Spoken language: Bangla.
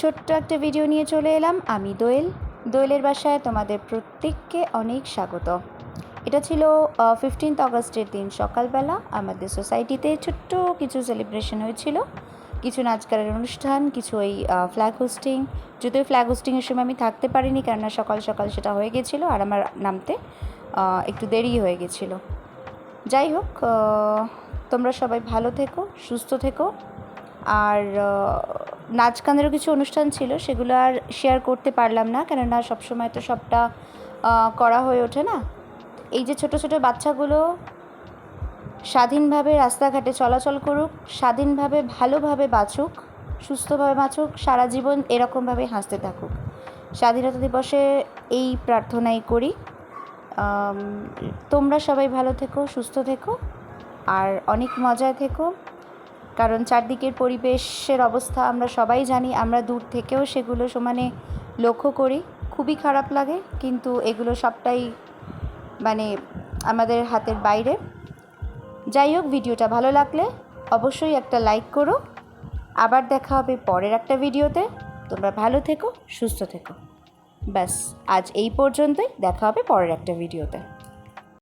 ছোট্ট একটা ভিডিও নিয়ে চলে এলাম। আমি দোয়েল। দোয়েলের বাসায় তোমাদের প্রত্যেককে অনেক স্বাগত। এটা ছিল ফিফটিন্থ আগস্টের দিন সকালবেলা। আমাদের সোসাইটিতে ছোট্ট কিছু সেলিব্রেশন হয়েছিল। কিছু নাচ গানের অনুষ্ঠান, কিছু ওই ফ্ল্যাগ হোস্টিং যদিও ফ্ল্যাগ হোস্টিংয়ের সময় আমি থাকতে পারিনি, কেননা সকাল সকাল সেটা হয়ে গেছিল আর আমার নামতে একটু দেরি হয়ে গেছিল। যাই হোক তোমরা সবাই ভালো থেকো, সুস্থ থেকো। আর নাচ গানেরও কিছু অনুষ্ঠান ছিল, সেগুলো আর শেয়ার করতে পারলাম না, কেননা সবসময় তো সবটা করা হয়ে ওঠে না। এই যে ছোট ছোট বাচ্চাগুলো স্বাধীনভাবে রাস্তাঘাটে চলাচল করুক, স্বাধীনভাবে ভালোভাবে বাঁচুক, সুস্থভাবে বাঁচুক, সারা জীবন এরকমভাবে হাসতে থাকুক। স্বাধীনতা দিবসে এই প্রার্থনাই করি। তোমরা সবাই ভালো থেকো, সুস্থ থেকো, আর অনেক মজায় থেকো। কারণ চারদিকের পরিবেশের অবস্থা আমরা সবাই জানি, আমরা দূর থেকেও সেগুলো সমানে লক্ষ্য করি। খুবই খারাপ লাগে, কিন্তু এগুলো সবটাই মানে আমাদের হাতের বাইরে। যাই হোক, ভিডিওটা ভালো লাগলে অবশ্যই একটা লাইক করো। আবার দেখা হবে পরের একটা ভিডিওতে। তোমরা ভালো থেকো, সুস্থ থেকো। ব্যাস, আজ এই পর্যন্তই। দেখা হবে পরের একটা ভিডিওতে।